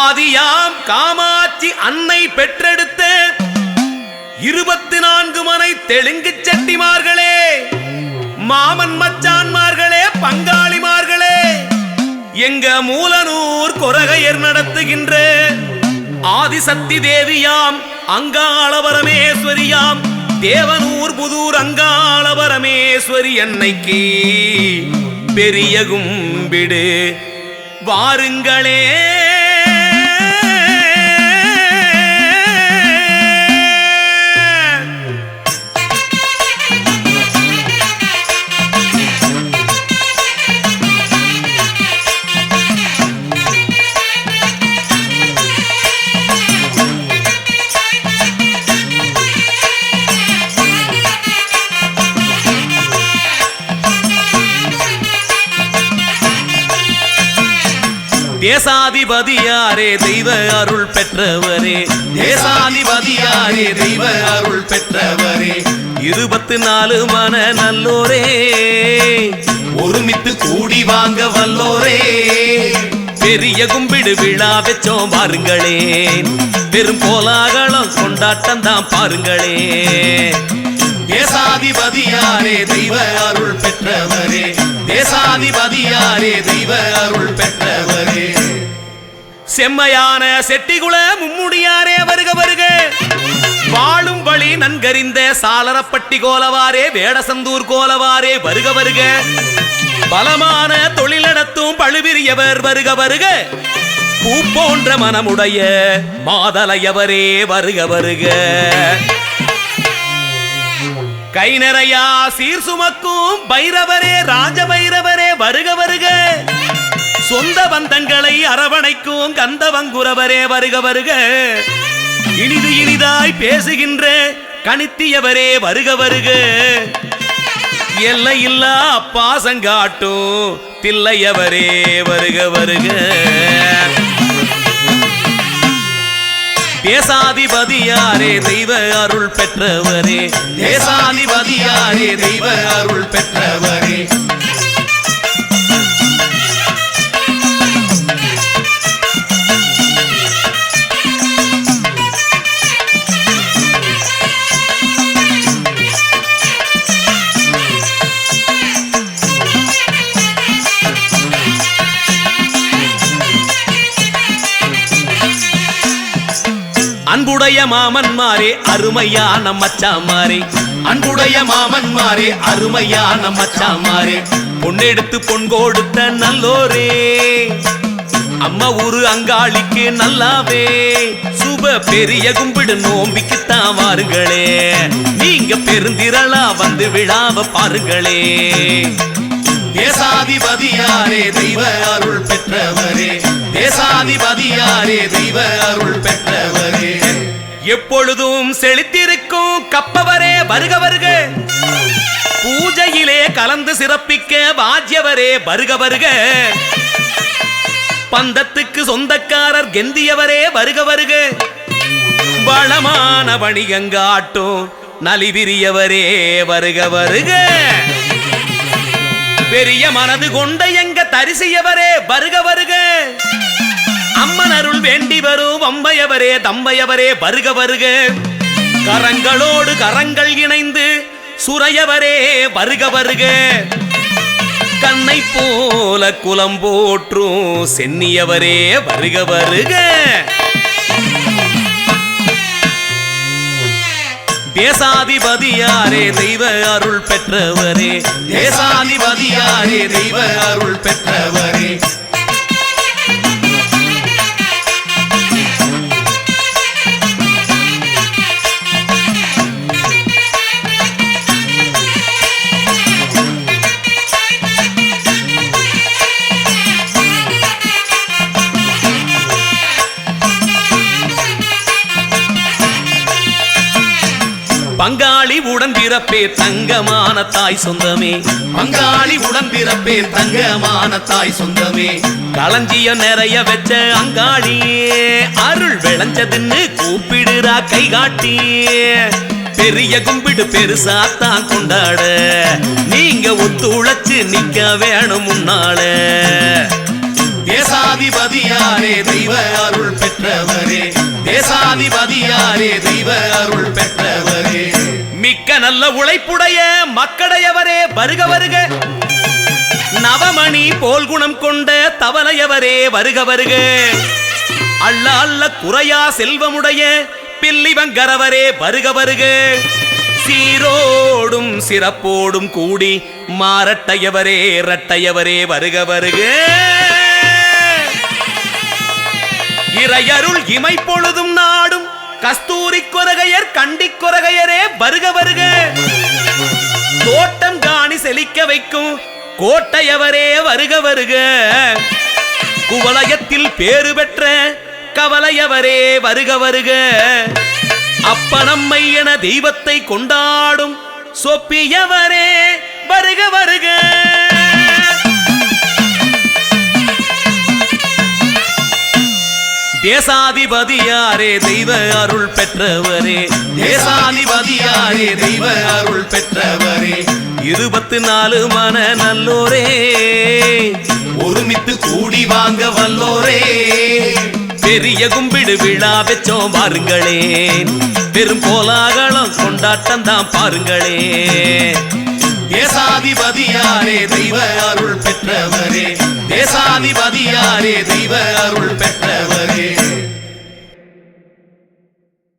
ஆதியாம் காமாட்சி அன்னை பெற்றெடுத்த இருபத்தி நான்கு மனை தெலுங்கு செட்டிமார்களே மாமன் மச்சான்மார்களே பங்காளிமார்களே எங்க மூலனூர் கொரகையர் நடத்துகின்ற ஆதிசக்தி தேவியாம் அங்காளபரமேஸ்வரியாம் தேவனூர் புதூர் அங்காளபரமேஸ்வரி அன்னைக்கு. பெரிய கும்பிடு. வாருங்களே தேசாதிபதியாரே தெய்வ அருள் பெற்றவரே. தேசாதிபதியாரே தெய்வ அருள் பெற்றவரே. இருபத்தி நாலு மன நல்லோரே. ஒருமித்து கூடி வாங்க வல்லோரே. பெரிய கும்பிடு விழா வச்சோம் பாருங்களே. பெரும் கோலாகலம் கொண்டாட்டம் தான் பாருங்களே. தேசாதிபதியாரே தெய்வ அருள் பெற்றவரே. தேசாதிபதியாரே தெய்வ அருள் பெற்றவரே. செம்மையான செட்டிகுல மும்முடியாரே வருக வருக. வாழும் வழி நன்கறிந்த சாளரப்பட்டி கோலவாரே வேடசந்தூர் கோலவாரே வருக வருக. பலமான தொழிலடத்தும் பழுவிரியவர் வருக வருக. பூ போன்ற மனமுடைய மாதலையவரே வருக வருக. கை நிறையா சீர் சுமக்கும் பைரவரே ராஜ பைரவரே வருக வருக. சொந்த பந்தங்களை அரவணைக்கும் கந்தவங்குரவரே வருக வருக. இனிது இனிதாய் பேசுகின்ற கணித்தியவரே வருக வருக. எல்லையில்லா பாசங்காட்டும் தில்லையவரே வருக வருக. தேசாதிபதியாரே தெய்வ அருள் பெற்றவரே. தேசாதிபதியாரே தெய்வ அருள் பெற்றவரே. அன்புடைய மாமன் மாறே அருமையான மச்சாமாரே அன்புடைய மாமன் மாறே அருமையான மச்சாமாரே பொன்னெடுத்து பொன் கொடுத்த நல்லோரே. அம்மா ஊரு அங்காளிக்கு நல்லாவே. சுப பெரிய கும்பிடு நோம்பிக்குத்தான் வாருங்களே. நீங்க பெருந்திரளா வந்து விழாவ பாருங்களே. தேசாதிபதியாரே தெய்வ அருள் பெற்றவரே. தேசாதிபதியாரே தெய்வ அருள் பெற்றவரே. எப்பொழுதும் செழித்திருக்கும் கப்பவரே வருக வருக. பூஜையிலே கலந்து சிறப்பிக்க வாஜ்யவரே வருக வருக. பந்தத்துக்கு சொந்தக்காரர் கெந்தியவரே வருக வருக. வளமான வணிகங்காட்டும் நலிவிரியவரே வருக வருக. பெரிய மனது கொண்ட எங்க தரிசியவரே வருக வருக. அம்மன் அருள் வேண்டி வரும். அம்பையவரே தம்பையவரே வருக வருக. கரங்களோடு கரங்கள் இணைந்து சுரையவரே வருக வருக. கண்ணை போல குலம் போற்றும் சென்னியவரே வருக வருக. தேசாதிபதியாரே தெய்வ அருள் பெற்றவரே. தேசாதிபதியாரே தெய்வ அருள் பெற்றவரே. பங்காளி உடன் பிறப்பே தங்கமான தாய் சொந்தமே. பங்காளி உடன் பிறப்பே தங்கமான தாய் சொந்தமே. களஞ்சியம் நிறைய வச்ச அங்காளியே அருள் விளைஞ்சதுன்னு கூப்பிடுறா கை காட்டி பெரிய கும்பிடு பெருசாத்தான் கொண்டாட. நீங்க நீங்க ஒத்துழைச்சு நிக்க வேணும் முன்னால தேசாதிபதியாரே தெய்வ அருள் பெற்றவரே. தேசாதிபதியாரே தெய்வ அருள் பெற்றவரே. மிக்க நல்ல உழைப்புடைய மக்கடையவரே வருக வருக. நவமணி போல் குணம் கொண்ட தவளையவரே வருக வருக. அல்ல அல்ல குறையா செல்வமுடைய பில்லிவங்கரவரே வருக வருக. சீரோடும் சிறப்போடும் கூடி மாரட்டையவரே இரட்டையவரே வருக வருக. இறையருள் இமை பொழுதும் நாடும். கஸ்தூரி கொரகையர் கண்டி கொரகையரே வருக வருக. தோட்டம் காணி செழிக்க வைக்கும். கோட்டையவரே வருக வருக. குவலயத்தில் பேறு பெற்ற கவலையவரே வருக வருக. அப்பனம்மை என தெய்வத்தை கொண்டாடும். சொப்பியவரே வருக வருக. தேசாதிபதியாரே தெய்வ அருள் பெற்றவரே. தேசாதிபதியாரே தெய்வ அருள் பெற்றவரே. இருபத்தி நாலு மன நல்லோரே. ஒருமித்து கூடி வாங்க வல்லோரே. பெரிய கும்பிடு விழா வச்சோம் பாருங்களேன். பெரும் கோலாகலம் கொண்டாட்டம் தான் பாருங்களேன். தேசாதிபதியாரே தெய்வ அருள் பெற்றவரே. தேசாதிபதியாரே தெய்வ அருள் பெற்றவரே.